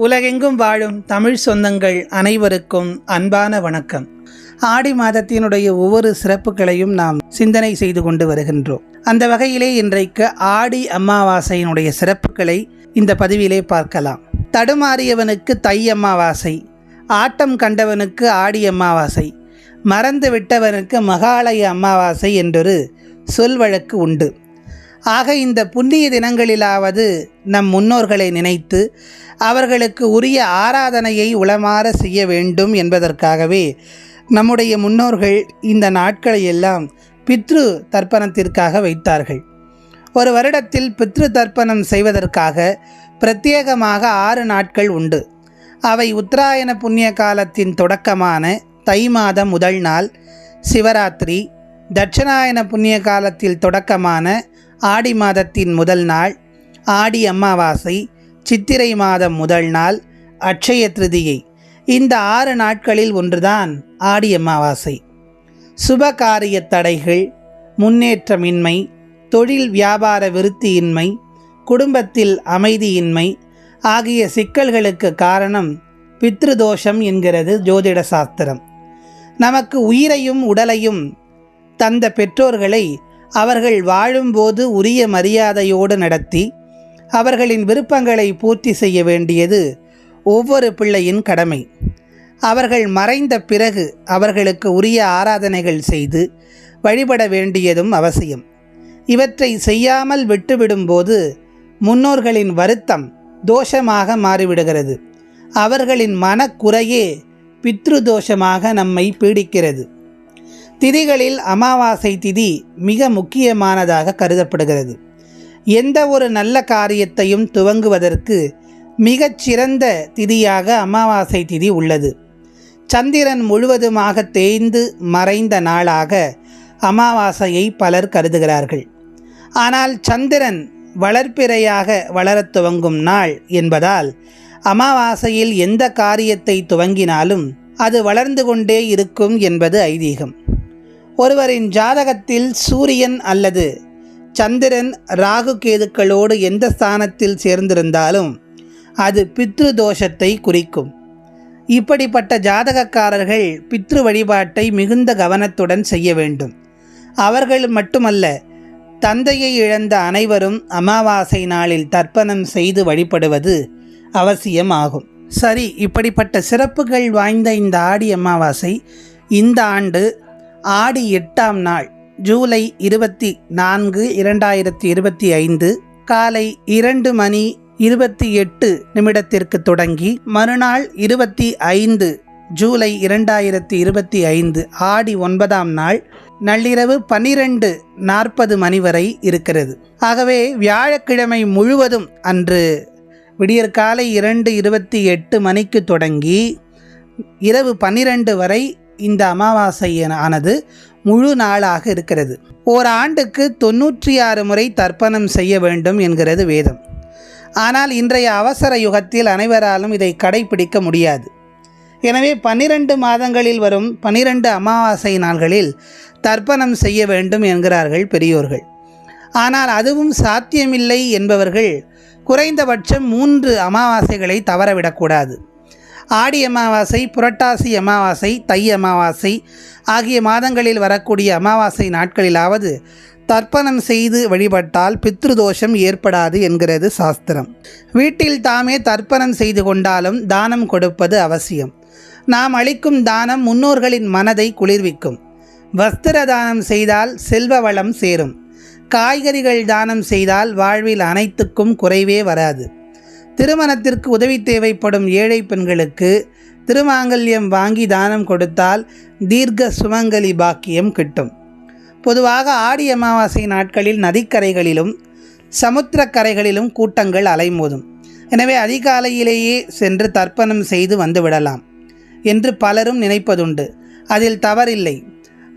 உலகெங்கும் வாழும் தமிழ் சொந்தங்கள் அனைவருக்கும் அன்பான வணக்கம். ஆடி மாதத்தினுடைய ஒவ்வொரு சிறப்புகளையும் நாம் சிந்தனை செய்து கொண்டு வருகின்றோம். அந்த வகையிலே இன்றைக்கு ஆடி அமாவாசையினுடைய சிறப்புகளை இந்த பதிவிலே பார்க்கலாம். தடுமாறியவனுக்கு தை அமாவாசை ஆட்டம் கண்டவனுக்கு ஆடி அமாவாசை மறந்து விட்டவனுக்கு மகாலய அமாவாசை என்றொரு சொல் வழக்கு உண்டு. ஆக இந்த புண்ணிய தினங்களிலாவது நம் முன்னோர்களை நினைத்து அவர்களுக்கு உரிய ஆராதனையை உளமாற செய்ய வேண்டும் என்பதற்காகவே நம்முடைய முன்னோர்கள் இந்த நாட்களை எல்லாம் பித்ரு தர்ப்பணத்திற்காக வைத்தார்கள். ஒரு வருடத்தில் பித்ரு தர்ப்பணம் செய்வதற்காக பிரத்யேகமாக ஆறு நாட்கள் உண்டு. அவை உத்தராயண புண்ணிய காலத்தின் தொடக்கமான தை மாதம் முதல் நாள் சிவராத்திரி தட்சிணாயன புண்ணிய காலத்தில் தொடக்கமான ஆடி மாதத்தின் முதல் நாள் ஆடி அமாவாசை சித்திரை மாதம் முதல் நாள் அட்சய திருதியை. இந்த ஆறு நாட்களில் ஒன்றுதான் ஆடி அமாவாசை. சுபகாரிய தடைகள் முன்னேற்றமின்மை தொழில் வியாபார விருத்தியின்மை குடும்பத்தில் அமைதியின்மை ஆகிய சிக்கல்களுக்கு காரணம் பித்ருதோஷம் என்கிறது ஜோதிட சாஸ்திரம். நமக்கு உயிரையும் உடலையும் தந்த பெற்றோர்களை அவர்கள் வாழும்போது உரிய மரியாதையோடு நடத்தி அவர்களின் விருப்பங்களை பூர்த்தி செய்ய வேண்டியது ஒவ்வொரு பிள்ளையின் கடமை. அவர்கள் மறைந்த பிறகு அவர்களுக்கு உரிய ஆராதனைகள் செய்து வழிபட வேண்டியதும் அவசியம். இவற்றை செய்யாமல் விட்டுவிடும்போது முன்னோர்களின் வருத்தம் தோஷமாக மாறிவிடுகிறது. அவர்களின் மனக்குறையே பித்ரு தோஷமாக நம்மை பீடிக்கிறது. திதிகளில் அமாவாசை திதி மிக முக்கியமானதாக கருதப்படுகிறது. எந்த ஒரு நல்ல காரியத்தையும் துவங்குவதற்கு மிகச்சிறந்த திதியாக அமாவாசை திதி உள்ளது. சந்திரன் முழுவதுமாக தேய்ந்து மறைந்த நாளாக அமாவாசையை பலர் கருதுகிறார்கள். ஆனால் சந்திரன் வளர்ப்பிறையாக வளரத் துவங்கும் நாள் என்பதால் அமாவாசையில் எந்த காரியத்தை துவங்கினாலும் அது வளர்ந்து கொண்டே இருக்கும் என்பது ஐதீகம். ஒருவரின் ஜாதகத்தில் சூரியன் அல்லது சந்திரன் ராகு கேதுக்களோடு எந்த ஸ்தானத்தில் சேர்ந்திருந்தாலும் அது பித்ரு தோஷத்தை குறிக்கும். இப்படிப்பட்ட ஜாதகக்காரர்கள் பித்ரு வழிபாட்டை மிகுந்த கவனத்துடன் செய்ய வேண்டும். அவர்கள் மட்டுமல்ல தந்தையை இழந்த அனைவரும் அமாவாசை நாளில் தர்ப்பணம் செய்து வழிபடுவது அவசியமாகும். சரி இப்படிப்பட்ட சிறப்புகள் வாய்ந்த இந்த ஆடி அமாவாசை இந்த ஆண்டு ஆடி எட்டாம் நாள் ஜூலை இருபத்தி நான்கு இரண்டாயிரத்தி இருபத்தி ஐந்து காலை இரண்டு மணி இருபத்தி எட்டு நிமிடத்திற்கு தொடங்கி மறுநாள் இருபத்தி ஐந்து ஜூலை இரண்டாயிரத்தி இருபத்தி ஐந்து ஆடி ஒன்பதாம் நாள் நள்ளிரவு பன்னிரண்டு நாற்பது மணி வரை இருக்கிறது. ஆகவே வியாழக்கிழமை முழுவதும் அன்று விடியற்காலை இரண்டு இருபத்தி எட்டு மணிக்கு தொடங்கி இரவு பன்னிரண்டு வரை இந்த அமாவாசை ஆனது முழு நாளாக இருக்கிறது. ஓர் ஆண்டுக்கு தொன்னூற்றி ஆறு முறை தர்ப்பணம் செய்ய வேண்டும் என்கிறது வேதம். ஆனால் இன்றைய அவசர யுகத்தில் அனைவராலும் இதை கடைபிடிக்க முடியாது. எனவே பன்னிரண்டு மாதங்களில் வரும் பன்னிரண்டு அமாவாசை நாள்களில் தர்ப்பணம் செய்ய வேண்டும் என்கிறார்கள் பெரியோர்கள். ஆனால் அதுவும் சாத்தியமில்லை என்பவர்கள் குறைந்தபட்சம் மூன்று அமாவாசைகளை தவறவிடக்கூடாது. ஆடி அமாவாசை புரட்டாசி அமாவாசை தை அமாவாசை ஆகிய மாதங்களில் வரக்கூடிய அமாவாசை நாட்களிலாவது தர்ப்பணம் செய்து வழிபட்டால் பித்ருதோஷம் ஏற்படாது என்கிறது சாஸ்திரம். வீட்டில் தாமே தர்ப்பணம் செய்து கொண்டாலும் தானம் கொடுப்பது அவசியம். நாம் அளிக்கும் தானம் முன்னோர்களின் மனதை குளிர்விக்கும். வஸ்திர தானம் செய்தால் செல்வ வளம் சேரும். காய்கறிகள் தானம் செய்தால் வாழ்வில் அனைத்துக்கும் குறைவே வராது. திருமணத்திற்கு உதவி தேவைப்படும் ஏழை பெண்களுக்கு திருமாங்கல்யம் வாங்கி தானம் கொடுத்தால் தீர்க்க சுமங்கலி பாக்கியம் கிட்டும். பொதுவாக ஆடி அமாவாசை நாட்களில் நதிக்கரைகளிலும் சமுத்திரக்கரைகளிலும் கூட்டங்கள் அலைமோதும். எனவே அதிகாலையிலேயே சென்று தர்ப்பணம் செய்து வந்துவிடலாம் என்று பலரும் நினைப்பதுண்டு. அதில் தவறில்லை.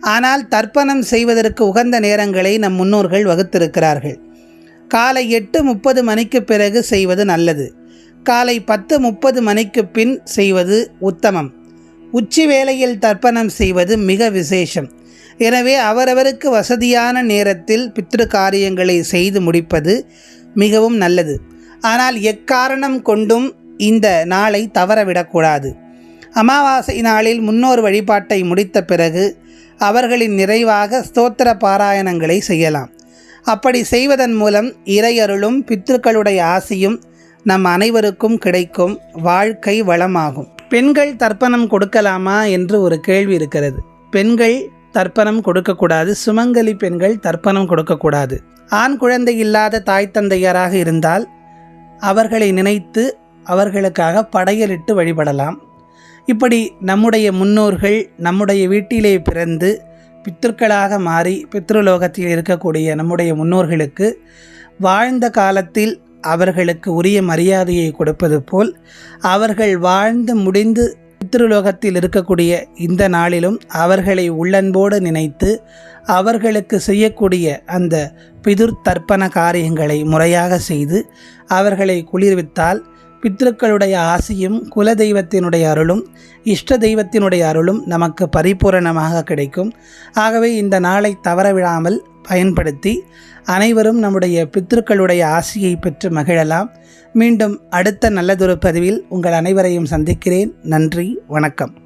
ஆனால் தர்ப்பணம் செய்வதற்கு உகந்த நேரங்களை நம் முன்னோர்கள் வகுத்திருக்கிறார்கள். காலை எட்டு முப்பது மணிக்கு பிறகு செய்வது நல்லது. காலை பத்து முப்பது மணிக்கு பின் செய்வது உத்தமம். உச்சி வேளையில் தர்ப்பணம் செய்வது மிக விசேஷம். எனவே அவரவருக்கு வசதியான நேரத்தில் பித்ரு காரியங்களை செய்து முடிப்பது மிகவும் நல்லது. ஆனால் எக்காரணம் கொண்டும் இந்த நாளை தவறவிடக்கூடாது. அமாவாசை நாளில் முன்னோர் வழிபாட்டை முடித்த பிறகு அவர்களின் நிறைவாக ஸ்தோத்திர பாராயணங்களை செய்யலாம். அப்படி செய்வதன் மூலம் இறையருளும் பித்ருக்களுடைய ஆசியும் நம் அனைவருக்கும் கிடைக்கும். வாழ்க்கை வளமாகும். பெண்கள் தர்ப்பணம் கொடுக்கலாமா என்று ஒரு கேள்வி இருக்கிறது. பெண்கள் தர்ப்பணம் கொடுக்கக்கூடாது. சுமங்கலி பெண்கள் தர்ப்பணம் கொடுக்கக்கூடாது. ஆண் குழந்தை இல்லாத தாய் தந்தையராக இருந்தால் அவர்களை நினைத்து அவர்களுக்காக படையலிட்டு வழிபடலாம். இப்படி நம்முடைய முன்னோர்கள் நம்முடைய வீட்டிலே பிறந்து பித்தர்களாக மாறி பித்ருலோகத்தில் இருக்கக்கூடிய நம்முடைய முன்னோர்களுக்கு வாழ்ந்த காலத்தில் அவர்களுக்கு உரிய மரியாதையை கொடுப்பது போல் அவர்கள் வாழ்ந்து முடிந்து பித்ருலோகத்தில் இருக்கக்கூடிய இந்த நாளிலும் அவர்களை உள்ளன்போடு நினைத்து அவர்களுக்கு செய்யக்கூடிய அந்த பிதுர் தர்ப்பண காரியங்களை முறையாக செய்து அவர்களை குளிர்வித்தால் பித்ருக்களுடைய ஆசியும் குல தெய்வத்தினுடைய அருளும் இஷ்ட தெய்வத்தினுடைய அருளும் நமக்கு பரிபூரணமாக கிடைக்கும். ஆகவே இந்த நாளை தவறவிடாமல் பயன்படுத்தி அனைவரும் நம்முடைய பித்ருக்களுடைய ஆசியை பெற்று மகிழலாம். மீண்டும் அடுத்த நல்லதொரு பதிவில் உங்கள் அனைவரையும் சந்திக்கிறேன். நன்றி வணக்கம்.